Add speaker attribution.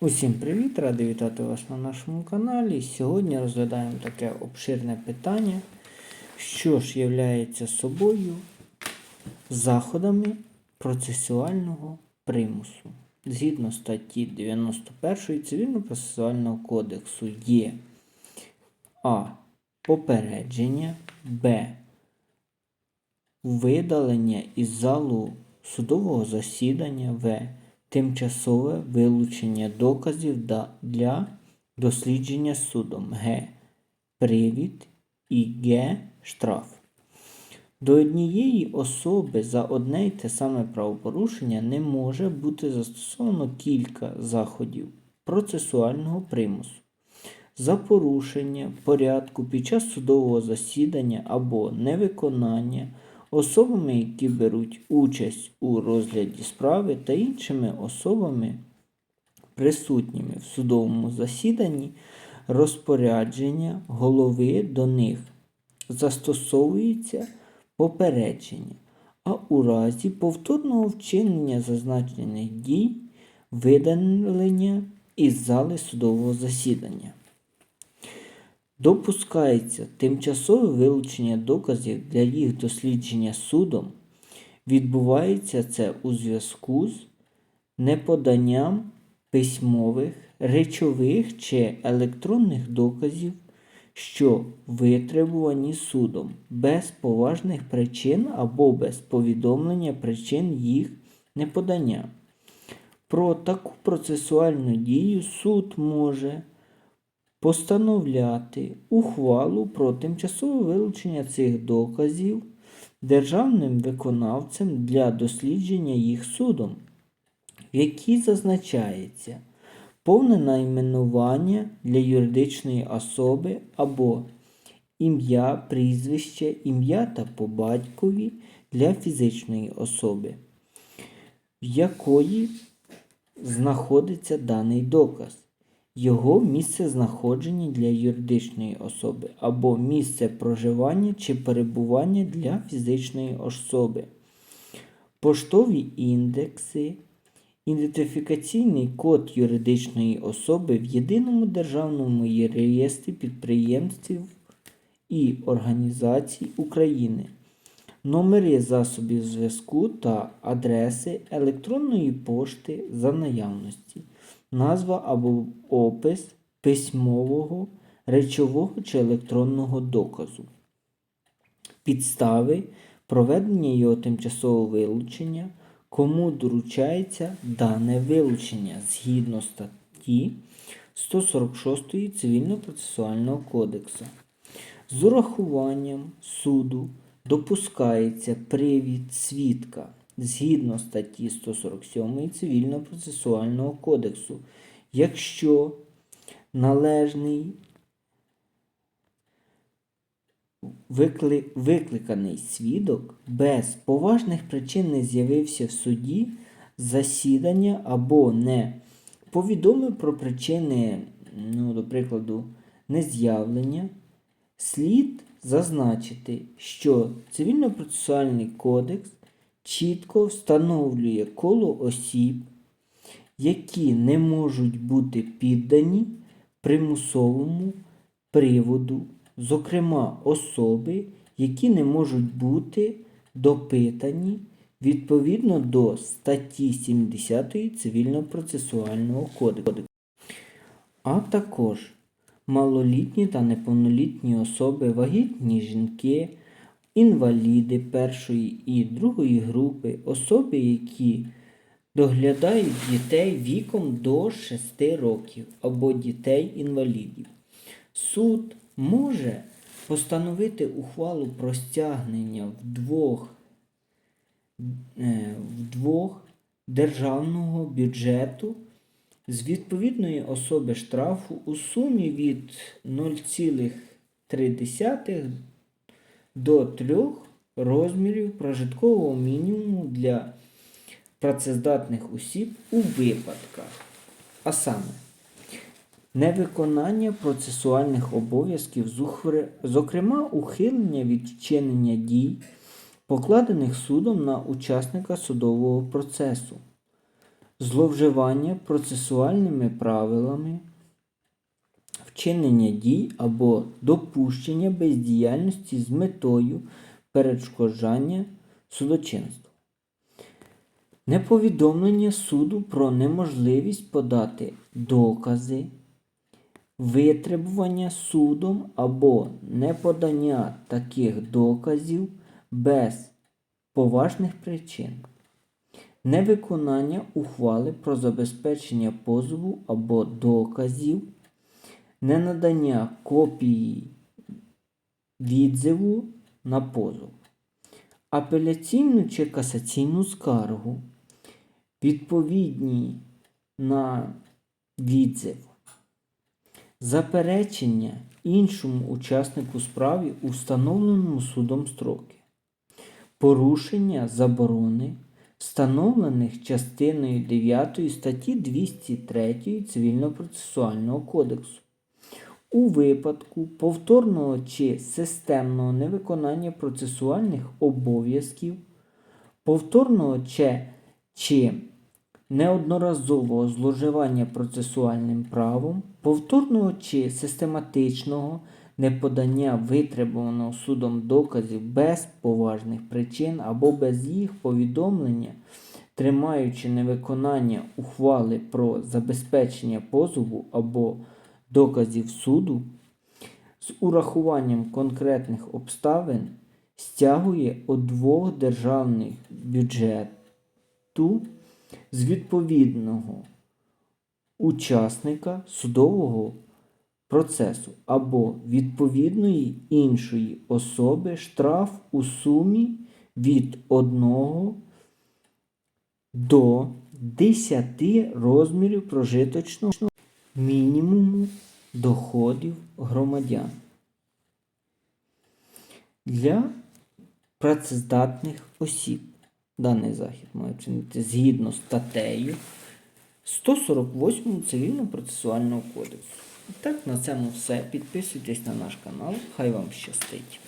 Speaker 1: Усім привіт! Радий вітати вас на нашому каналі. Сьогодні розглядаємо таке обширне питання, що ж являється собою заходами процесуального примусу. Згідно статті 91 Цивільно-процесуального кодексу є А. Попередження, Б. Видалення із залу судового засідання В. Тимчасове вилучення доказів для дослідження судом Г. Привід і Г. Штраф. До однієї особи за одне й те саме правопорушення не може бути застосовано кілька заходів процесуального примусу. За порушення порядку під час судового засідання або невиконання особами, які беруть участь у розгляді справи та іншими особами, присутніми в судовому засіданні, розпорядження голови до них застосовується попередження, а у разі повторного вчинення зазначених дій видалення із зали судового засідання. Допускається тимчасове вилучення доказів для їх дослідження судом. Відбувається це у зв'язку з неподанням письмових, речових чи електронних доказів, що витребувані судом без поважних причин або без повідомлення причин їх неподання. Про таку процесуальну дію суд може постановляти ухвалу про тимчасове вилучення цих доказів державним виконавцем для дослідження їх судом, в якій зазначається повне найменування для юридичної особи або ім'я, прізвище, ім'я та по батькові для фізичної особи, в якої знаходиться даний доказ його місце знаходження для юридичної особи або місце проживання чи перебування для фізичної особи, поштові індекси, ідентифікаційний код юридичної особи в єдиному державному реєстрі підприємців і організацій України. Номери засобів зв'язку та адреси електронної пошти за наявності назва або опис письмового, речового чи електронного доказу, підстави проведення його тимчасового вилучення, кому доручається дане вилучення згідно статті 146 Цивільно-процесуального кодексу. З урахуванням суду допускається привід свідка згідно статті 147 Цивільно-процесуального кодексу, якщо належний викли... викликаний свідок без поважних причин не з'явився в суді засідання або не повідомив про причини, ну, до прикладу, нез'явлення, слід зазначити, що Цивільно-процесуальний кодекс чітко встановлює коло осіб, які не можуть бути піддані примусовому приводу, зокрема особи, які не можуть бути допитані відповідно до статті 70 Цивільно-процесуального кодексу, а також малолітні та неповнолітні особи, вагітні жінки, інваліди першої і другої групи, особи, які доглядають дітей віком до 6 років або дітей-інвалідів. Суд може постановити ухвалу про стягнення вдвох, е, вдвох державного бюджету з відповідної особи штрафу у сумі від 0,3 до 3 розмірів прожиткового мінімуму для працездатних осіб у випадках. А саме, невиконання процесуальних обов'язків, зокрема ухилення від вчинення дій, покладених судом на учасника судового процесу, зловживання процесуальними правилами, вчинення дій або допущення бездіяльності з метою перешкоджання судочинству. Неповідомлення суду про неможливість подати докази, витребування судом або неподання таких доказів без поважних причин, невиконання ухвали про забезпечення позову або доказів, ненадання копії відзиву на позов, апеляційну чи касаційну скаргу, відповідні на відзив, заперечення іншому учаснику справи у встановленому судом строки, порушення заборони, встановлених частиною 9 статті 203 Цивільно-процесуального кодексу. У випадку повторного чи системного невиконання процесуальних обов'язків, повторного чи, чи неодноразового зловживання процесуальним правом, повторного чи систематичного неподання витребуваного судом доказів без поважних причин або без їх повідомлення, тримаючи невиконання ухвали про забезпечення позову або доказів суду, з урахуванням конкретних обставин стягує од двох державних бюджету з відповідного учасника судового процесу або відповідної іншої особи штраф у сумі від 1 до 10 розмірів прожиточного мінімуму доходів громадян. Для працездатних осіб даний захід має чинити згідно статтею 148 Цивільно-процесуального кодексу. І так, на цьому все. Підписуйтесь на наш канал. Хай вам щастить!